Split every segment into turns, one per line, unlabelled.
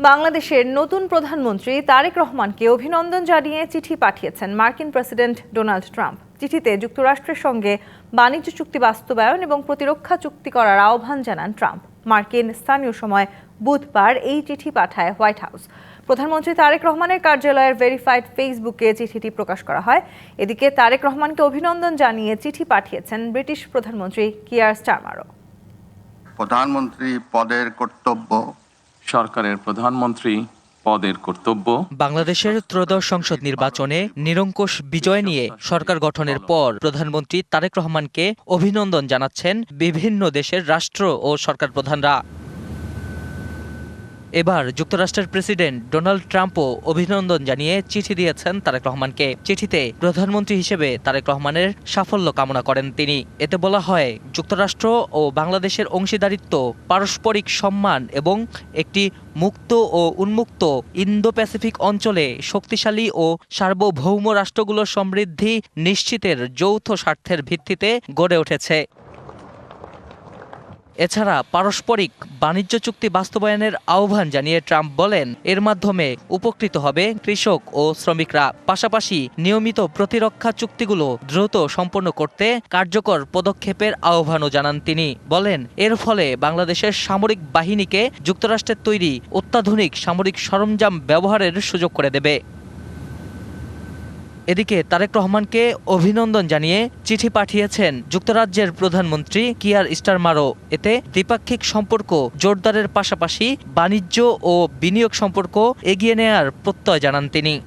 বাংলাদেশের নতুন প্রধানমন্ত্রী তারেক রহমানকে অভিনন্দন জানিয়ে চিঠি পাঠিয়েছেন মার্কিন প্রেসিডেন্ট ডোনাল্ড ট্রাম্প। চিঠিতে যুক্তরাষ্ট্রের সঙ্গে বাণিজ্য চুক্তি বাস্তবায়ন এবং প্রতিরক্ষা চুক্তি করার আহ্বান জানান ট্রাম্প। মার্কিন স্থানীয় সময় বুধবার এই চিঠি পাঠায় হোয়াইট হাউস। প্রধানমন্ত্রী তারেক রহমানের কার্যালয়ের ভেরিফাইড ফেসবুকে চিঠিটি প্রকাশ করা হয়। এদিকে তারেক রহমানকে অভিনন্দন জানিয়ে চিঠি পাঠিয়েছেন ব্রিটিশ প্রধানমন্ত্রী কিয়ার স্টারমারও।
প্রধানমন্ত্রী পদের কর্তব্য
সরকারের প্রধানমন্ত্রী পদের কর্তব্য
বাংলাদেশের ত্রয়োদশ সংসদ নির্বাচনে নিরঙ্কুশ বিজয় নিয়ে সরকার গঠনের পর প্রধানমন্ত্রী তারেক রহমানকে অভিনন্দন জানাচ্ছেন বিভিন্ন দেশের রাষ্ট্র ও সরকার প্রধানরা। এবার যুক্তরাষ্ট্রের প্রেসিডেন্ট ডোনাল্ড ট্রাম্পও অভিনন্দন জানিয়ে চিঠি দিয়েছেন তারেক রহমানকে। চিঠিতে প্রধানমন্ত্রী হিসেবে তারেক রহমানের সাফল্য কামনা করেন তিনি। এতে বলা হয়, যুক্তরাষ্ট্র ও বাংলাদেশের অংশীদারিত্ব, পারস্পরিক সম্মান এবং একটি মুক্ত ও উন্মুক্ত ইন্দো প্যাসিফিক অঞ্চলে শক্তিশালী ও সার্বভৌম রাষ্ট্রগুলোর সমৃদ্ধি নিশ্চিতের যৌথ স্বার্থের ভিত্তিতে গড়ে উঠেছে। এছাড়া পারস্পরিক বাণিজ্য চুক্তি বাস্তবায়নের আহ্বান জানিয়ে ট্রাম্প বলেন, এর মাধ্যমে উপকৃত হবে কৃষক ও শ্রমিকরা। পাশাপাশি নিয়মিত প্রতিরক্ষা চুক্তিগুলো দ্রুত সম্পন্ন করতে কার্যকর পদক্ষেপের আহ্বানও জানান তিনি। বলেন, এর ফলে বাংলাদেশের সামরিক বাহিনীকে যুক্তরাষ্ট্রের তৈরি অত্যাধুনিক সামরিক সরঞ্জাম ব্যবহারের সুযোগ করে দেবে। এদিকে তারেক রহমানকে অভিনন্দন জানিয়ে চিঠি পাঠিয়েছেন যুক্তরাজ্যের প্রধানমন্ত্রী কিয়ার স্টারমারো। এতে দ্বিপাক্ষিক সম্পর্ক জোরদারের পাশাপাশি বাণিজ্য ও বিনিয়োগ সম্পর্ক এগিয়ে নেয়ার প্রত্যয় জানান তিনি।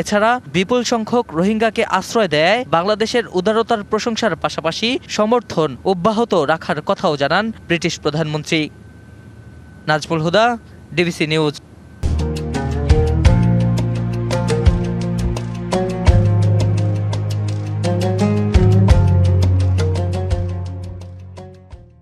এছাড়া বিপুল সংখ্যক রোহিঙ্গাকে আশ্রয় দেয় বাংলাদেশের উদারতার প্রশংসার পাশাপাশি সমর্থন অব্যাহত রাখার কথাও জানান ব্রিটিশ প্রধানমন্ত্রী। Nazmul Huda, DBC news.